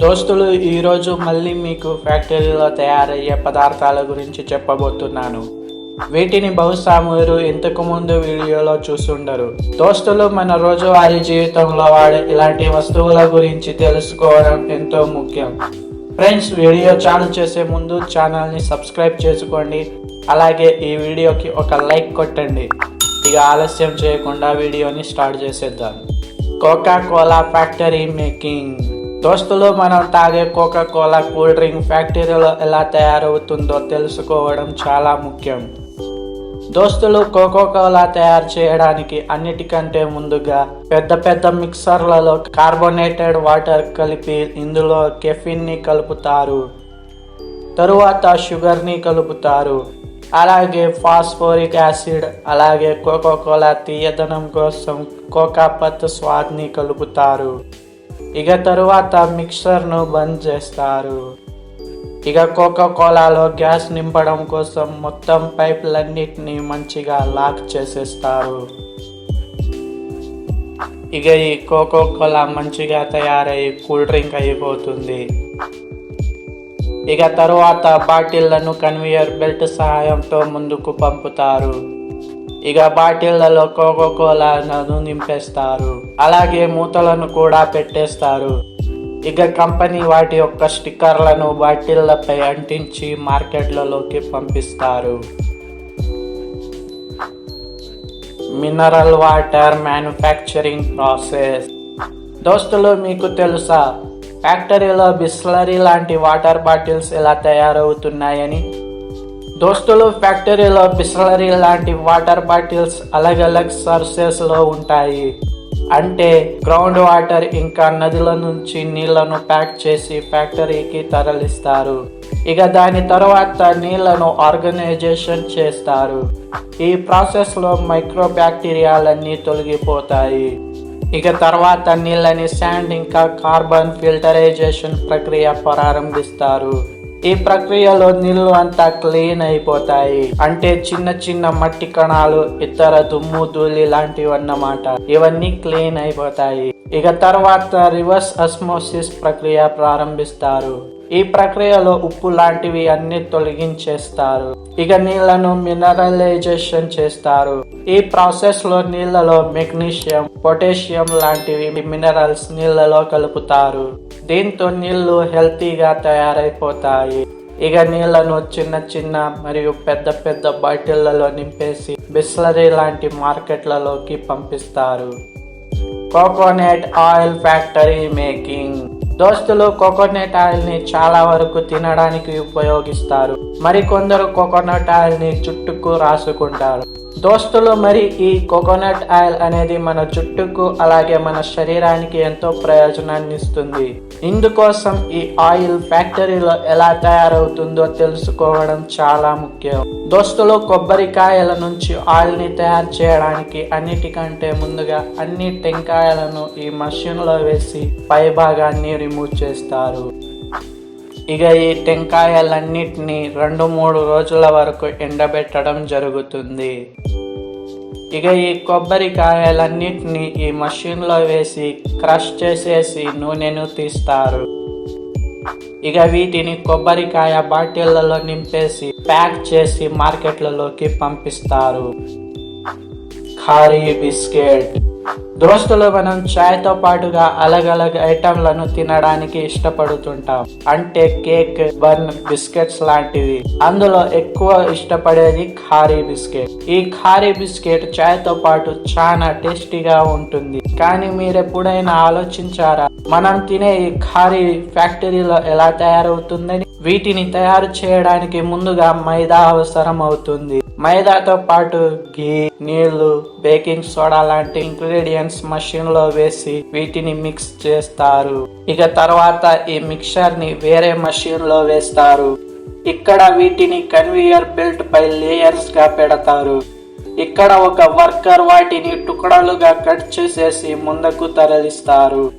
దోస్తులు ఈరోజు మళ్ళీ మీకు ఫ్యాక్టరీలో తయారయ్యే పదార్థాల గురించి చెప్పబోతున్నాను. వీటిని బహుశా మీరు ఇంతకుముందు వీడియోలో చూసుండరు. దోస్తులు మన రోజువారీ జీవితంలో వాడే ఇలాంటి వస్తువుల గురించి తెలుసుకోవడం ఎంతో ముఖ్యం. ఫ్రెండ్స్ వీడియో చాలు చేసే ముందు ఛానల్ని సబ్స్క్రైబ్ చేసుకోండి. అలాగే ఈ వీడియోకి ఒక లైక్ కొట్టండి. ఇక ఆలస్యం చేయకుండా వీడియోని స్టార్ట్ చేసేద్దాం. Coca Cola factory making. దోస్తులు మనం తాగే కోకా కోలా కూల్ డ్రింక్ ఫ్యాక్టరీలో ఎలా తయారవుతుందో తెలుసుకోవడం చాలా ముఖ్యం. దోస్తులు కోకో కోలా తయారు చేయడానికి అన్నిటికంటే ముందుగా పెద్ద పెద్ద మిక్సర్లలో కార్బోనేటెడ్ వాటర్ కలిపి ఇందులో కెఫిన్ని కలుపుతారు. తరువాత షుగర్ని కలుపుతారు. అలాగే ఫాస్ఫోరిక్ యాసిడ్ అలాగే కోకో కోలా తీయదనం కోసం కోకా పత్ స్వాద్ని కలుపుతారు. ఇక తరువాత మిక్సర్ను బంద్ చేస్తారు. ఇక కోకో కోలాలో గ్యాస్ నింపడం కోసం మొత్తం పైపులన్నిటిని మంచిగా లాక్ చేసేస్తారు. ఇక ఈ కోకో కోలా మంచిగా తయారై కూల్ డ్రింక్ అయిపోతుంది. ఇక తరువాత బాటిళ్ళను కన్వేయర్ బెల్ట్ సహాయంతో ముందుకు పంపుతారు. ఇక బాటిళ్ళలో కోకో కోలాను నింపేస్తారు. అలాగే మూతలను కూడా పెట్టేస్తారు. ఇక కంపెనీ వాటి యొక్క స్టిక్కర్లను బాటిళ్ళపై అంటించి మార్కెట్లలోకి పంపిస్తారు. Mineral water manufacturing process. దోస్తులు మీకు తెలుసా? ఫ్యాక్టరీలో బిస్లరీ లాంటి వాటర్ బాటిల్స్ ఎలా తయారవుతున్నాయని? దోస్తులు ఫ్యాక్టరీలో బిస్లరీ లాంటి వాటర్ బాటిల్స్ అలగ్ అలగ్ ఉంటాయి. అంటే గ్రౌండ్ వాటర్ ఇంకా నదుల నుంచి నీళ్ళను ప్యాక్ చేసి ఫ్యాక్టరీకి తరలిస్తారు. ఇక దాని తర్వాత నీళ్ళను ఆర్గనైజేషన్ చేస్తారు. ఈ ప్రాసెస్లో మైక్రో బ్యాక్టీరియాలన్నీ తొలగిపోతాయి. ఇక తర్వాత నీళ్ళని శాండ్ ఇంకా కార్బన్ ఫిల్టరైజేషన్ ప్రక్రియ ప్రారంభిస్తారు. ఈ ప్రక్రియలో నీళ్ళు అంతా క్లీన్ అయిపోతాయి. అంటే చిన్న చిన్న మట్టి కణాలు ఇతర దుమ్ము ధూళి లాంటివి అన్నమాట ఇవన్నీ క్లీన్ అయిపోతాయి. ఇక తర్వాత రివర్స్ అస్మోసిస్ ప్రక్రియ ప్రారంభిస్తారు. ఈ ప్రక్రియలో ఉప్పు లాంటివి అన్ని తొలగించేస్తారు. ఇక నీళ్ళను మినరలైజేషన్ చేస్తారు. ఈ ప్రాసెస్లో నీళ్ళలో మెగ్నీషియం పొటాషియం లాంటివి మినరల్స్ నీళ్ళలో కలుపుతారు. దీంతో నీళ్ళు హెల్తీగా తయారైపోతాయి. ఇక నీళ్ళను చిన్న చిన్న మరియు పెద్ద పెద్ద బాటిళ్ళలో నింపేసి బిస్లరీ లాంటి మార్కెట్లలోకి పంపిస్తారు. Coconut oil factory making. దోస్తులు కోకోనట్ ఆయిల్ని చాలా వరకు తినడానికి ఉపయోగిస్తారు. మరికొందరు కోకోనట్ ఆయిల్ని చుట్టుకు రాసుకుంటారు. దోస్తులు మరి ఈ కోకోనట్ ఆయిల్ అనేది మన జుట్టుకు అలాగే మన శరీరానికి ఎంతో ప్రయోజనాన్ని ఇస్తుంది. ఇందుకోసం ఈ ఆయిల్ ఫ్యాక్టరీలో ఎలా తయారవుతుందో తెలుసుకోవడం చాలా ముఖ్యం. దోస్తులు కొబ్బరికాయల నుంచి ఆయిల్ని తయారు చేయడానికి అన్నిటికంటే ముందుగా అన్ని టెంకాయలను ఈ మషిన్లో వేసి పై భాగాన్ని రిమూవ్ చేస్తారు. ఇక ఈ టెంకాయలన్నిటిని రెండు మూడు రోజుల వరకు ఎండబెట్టడం జరుగుతుంది. ఇక ఈ కొబ్బరికాయలన్నిటిని ఈ మషిన్లో వేసి క్రష్ చేసేసి నూనెను తీస్తారు. ఇక వీటిని కొబ్బరికాయ బాటిళ్ళలో నింపేసి ప్యాక్ చేసి మార్కెట్లలోకి పంపిస్తారు. ఖారీ బిస్కెట్. దోస్తులు మనం చాయ్తో పాటుగా అలగ్ అలగ్ ఐటమ్లను తినడానికి ఇష్టపడుతుంటాం. అంటే కేక్ బన్ బిస్కెట్స్ లాంటివి. అందులో ఎక్కువ ఇష్టపడేది ఖారీ బిస్కెట్. ఈ ఖారీ బిస్కెట్ చాయ్తో పాటు చాలా టేస్టీగా ఉంటుంది. కానీ మీరు ఎప్పుడైనా ఆలోచించారా? మనం తినే ఈ ఖారీ ఫ్యాక్టరీలో ఎలా తయారవుతుందని? వీటిని తయారు చేయడానికి ముందుగా మైదా అవసరం అవుతుంది మైదాతో పాటు ఘీ నీళ్ళు బేకింగ్ సోడా లాంటి ఇంగ్రీడియంట్స్ మషిన్లో వేసి వీటిని మిక్స్ చేస్తారు. ఇక తర్వాత ఈ మిక్చర్ని వేరే మషిన్లో వేస్తారు. ఇక్కడ వీటిని కన్వేయర్ బెల్ట్ పై లేయర్స్గా పెడతారు. ఇక్కడ ఒక వర్కర్ వాటిని టుకడలుగా కట్ చేసేసి ముందుకు తరలిస్తారు.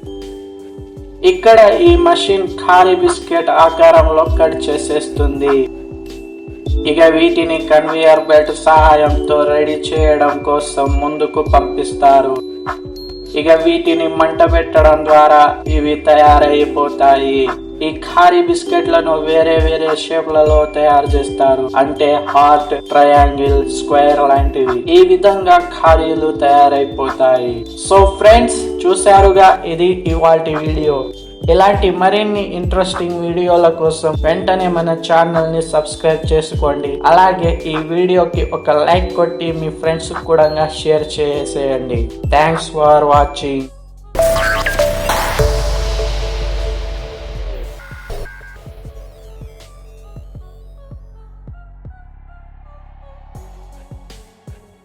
ఇక్కడ ఈ మషిన్ ఖాళీ బిస్కెట్ ఆకారంలో కట్ చేసేస్తుంది. ఇక వీటిని కన్వేయర్ బెల్ట్ సహాయంతో రెడీ చేయడం కోసం ముందుకు పంపిస్తారు. ఇక వీటిని మంట పెట్టడం ద్వారా ఇవి తయారైపోతాయి. ఈ ఖారీ బిస్కెట్లను వేరే వేరే షేప్లలో తయారు చేస్తారు. అంటే హార్ట్ ట్రయాంగిల్ స్క్వేర్ లాంటివి. ఈ విధంగా ఖారీలు తయారైపోతాయి. సో ఫ్రెండ్స్ చూశారుగా ఇది ఇవాటి వీడియో. ఇలాంటి మరిన్ని ఇంట్రెస్టింగ్ వీడియోల కోసం వెంటనే మన ఛానల్ని సబ్స్క్రైబ్ చేసుకోండి. అలాగే ఈ వీడియోకి ఒక లైక్ కొట్టి మీ ఫ్రెండ్స్ కూడా షేర్ చేసేయండి. Thanks for watching